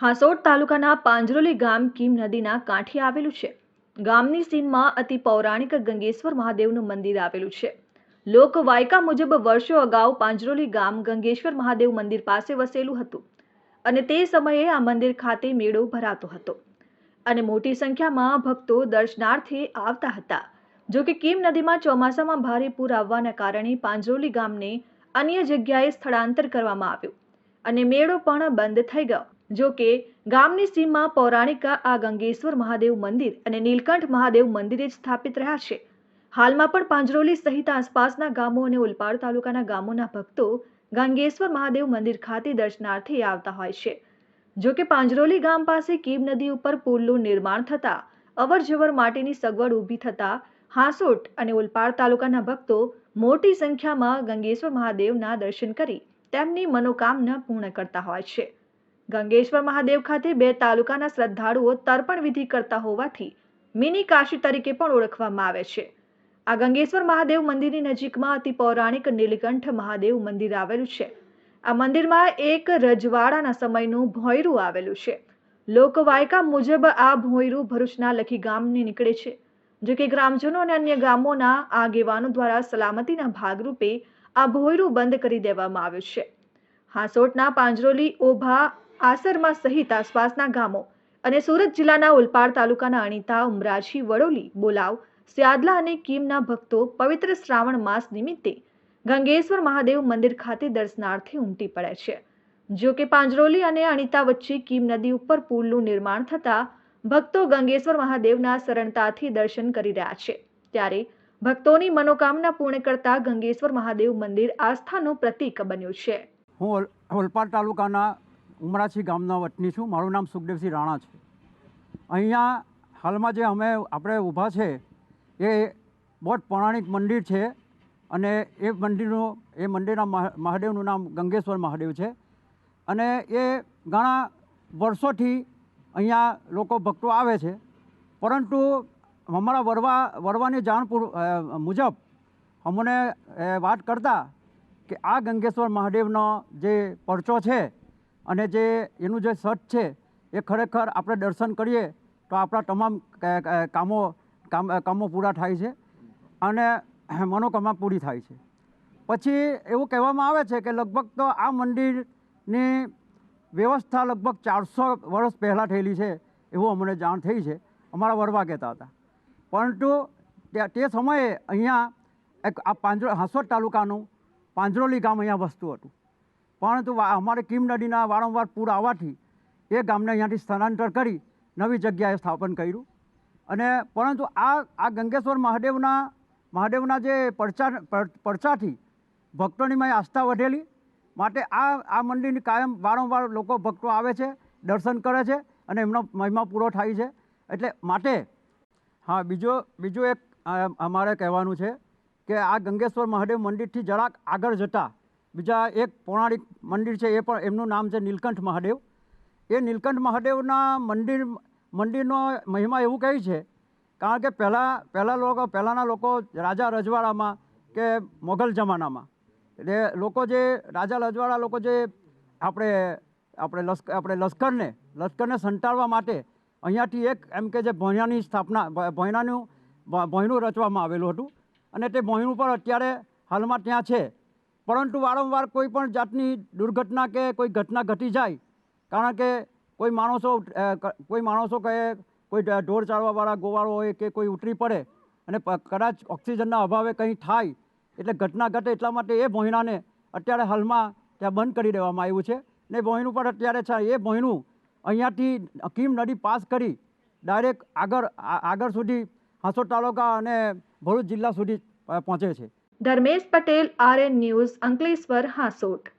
હાસોડ તાલુકાના પાંજરોલી ગામ કીમ નદીના કાંઠે આવેલું છે. ગામની સીમમાં અતિ પૌરાણિક ગંગેશ્વર મહાદેવનું મંદિર આવેલું છે. લોકવાયકા મુજબ વર્ષો અગાઉ પાંજરોલી ગામ ગંગેશ્વર મહાદેવ મંદિર પાસે વસેલું હતું અને તે સમયે આ મંદિર ખાતે મેળો ભરાતો હતો. અને મોટી સંખ્યામાં ભક્તો દર્શનાર્થે આવતા હતા. જો કે કીમ નદીમાં ચોમાસામાં ભારે પૂર આવવાના કારણે પાંજરોલી ગામને અન્ય જગ્યાએ સ્થળાંતર કરવામાં આવ્યું અને મેળો પણ બંધ થઈ ગયો. જો કે, ગામની સીમમાં પૌરાણિક આ ગંગેશ્વર મહાદેવ મંદિર અને નીલકંઠ મહાદેવ મંદિરે જ સ્થાપિત રહ્યા છે. હાલમાં પણ પાંજરોલી સહિત આસપાસના ગામો અને ઉલપાડ તાલુકાના ગામોના ભક્તો ગંગેશ્વર મહાદેવ મંદિર ખાતે દર્શનાર્થે આવતા હોય છે. જો કે, પાંજરોલી ગામ પાસે કીમ નદી ઉપર પુલનું નિર્માણ થતા અવર જવર માટેની સગવડ ઊભી થતા, હાંસોટ અને ઉલપાડ તાલુકાના ભક્તો મોટી સંખ્યામાં ગંગેશ્વર મહાદેવના દર્શન કરી તેમની મનોકામના પૂર્ણ કરતા હોય છે. ગંગેશ્વર મહાદેવ ખાતે બે તાલુકાના શ્રદ્ધાળુઓ તર્પણ વિધિ કરતા હોવાથી મિની કાશી તરીકે પણ ઓળખવામાં આવે છે. આ ગંગેશ્વર મહાદેવ મંદિરની નજીકમાં અતિ પૌરાણિક નીલકંઠ મહાદેવ મંદિર આવેલું છે. આ મંદિરમાં એક રજવાડાના સમયનું ભોંયરું આવેલું છે. લોકવાયકા મુજબ આ ભોંયરું ભરૂચના લખી ગામની નીકળે છે, જો કે ગ્રામજનો અને અન્ય ગામોના આગેવાનો દ્વારા સલામતીના ભાગરૂપે આ ભોંયરું બંધ કરી દેવામાં આવ્યું છે. હાંસોટના પાંજરોલી ઓભા આસરમા સહિત આસપાસના ગામો અને સુરત જિલ્લાના ઉલપાડ તાલુકાના અણીતા, ઉમરાજી, વડોલી, બોલાવ, સ્યાદલા અને કીમના ભક્તો પવિત્ર શ્રાવણ માસ નિમિત્તે ગંગેશ્વર મહાદેવ મંદિર ખાતે દર્શનાર્થે ઉમટી પડે છે. જો કે પાંજરોલી અને અણીતા વચ્ચે કીમ નદી ઉપર પુલનું નિર્માણ થતા ભક્તો ગંગેશ્વર મહાદેવના સરળતાથી દર્શન કરી રહ્યા છે. ત્યારે ભક્તોની મનોકામના પૂર્ણ કરતા ગંગેશ્વર મહાદેવ મંદિર આસ્થાનું પ્રતીક બન્યું છે. હું ઓલપાડ તાલુકાના ઉમરાછી ગામના વતની છું. મારું નામ સુખદેવસિંહ રાણા છે. અહીંયા હાલમાં જે અમે આપણે ઊભા છે, એ બહુ જ પૌરાણિક મંદિર છે અને એ મંદિરનું, એ મંદિરના મહા- મહાદેવનું નામ ગંગેશ્વર મહાદેવ છે. અને એ ઘણા વર્ષોથી અહીંયા લોકો ભક્તો આવે છે. પરંતુ અમારા વરવા, વરવાની જાણ મુજબ અમને વાત કરતા કે આ ગંગેશ્વર મહાદેવનો જે પરચો છે અને જે એનું જે સટ છે, એ ખરેખર આપણે દર્શન કરીએ તો આપણા તમામ કામો, કામ પૂરા થાય છે અને મનોકામના પૂરી થાય છે. પછી એવું કહેવામાં આવે છે કે લગભગ તો આ મંદિરની વ્યવસ્થા લગભગ ચારસો વર્ષ પહેલાં થયેલી છે એવું અમને જાણ થઈ છે. અમારા વરવા કહેતા હતા. પરંતુ તે સમયે અહીંયા એક આ પાંજરો, હાંસોદ તાલુકાનું પાંજરોલી ગામ અહીંયા વસતું હતું. પરંતુ અમારે કિમ નદીના વારંવાર પૂર આવવાથી એ ગામને અહીંયાથી સ્થળાંતર કરી નવી જગ્યાએ સ્થાપન કર્યું. અને પરંતુ આ આ ગંગેશ્વર મહાદેવના મહાદેવના જે પડચા પડચાથી ભક્તોની મેં આસ્થા વધેલી. માટે આ આ મંદિરની કાયમ વારંવાર લોકો ભક્તો આવે છે, દર્શન કરે છે અને એમનો મહિમા પૂરો થાય છે. એટલે માટે હા, બીજો બીજું એક અમારે કહેવાનું છે કે આ ગંગેશ્વર મહાદેવ મંદિરથી જરાક આગળ જતાં બીજા એક પૌરાણિક મંદિર છે, એ પણ એમનું નામ છે નીલકંઠ મહાદેવ. એ નીલકંઠ મહાદેવના મંદિર, મંદિરનો મહિમા એવું કહે છે, કારણ કે પહેલાં પહેલાં લોકો, પહેલાંના લોકો રાજા રજવાડામાં કે મોગલ જમાનામાં. એટલે લોકો જે, રાજા રજવાડા લોકો જે આપણે આપણે લશ્કર આપણે લશ્કરને લશ્કરને સંટાળવા માટે અહીંયાથી એક એમ કે જે ભોંયણાની સ્થાપના ભોંયણાનું રચવામાં આવેલું હતું. અને તે ભોંયણું પણ અત્યારે હાલમાં ત્યાં છે. પરંતુ વારંવાર કોઈ પણ જાતની દુર્ઘટના કે કોઈ ઘટના ઘટી જાય, કારણ કે કોઈ માણસો કોઈ માણસો કહે, કોઈ ઢોર ચાળવાવાળા ગોવાળો હોય કે કોઈ ઉતરી પડે અને કદાચ ઓક્સિજનના અભાવે કંઈ થાય, એટલે ઘટના ઘટે એટલા માટે એ ભોંયણાને અત્યારે હાલમાં ત્યાં બંધ કરી દેવામાં આવ્યું છે. ને ભોંયણું પણ અત્યારે છે, એ ભોંયણું અહીંયાથી કીમ નદી પાસ કરી ડાયરેક્ટ આગળ આગળ સુધી હાંસોદ તાલુકા અને ભરૂચ જિલ્લા સુધી પહોંચે છે. Dharmesh Patel RN news Ankleshwar Hansot.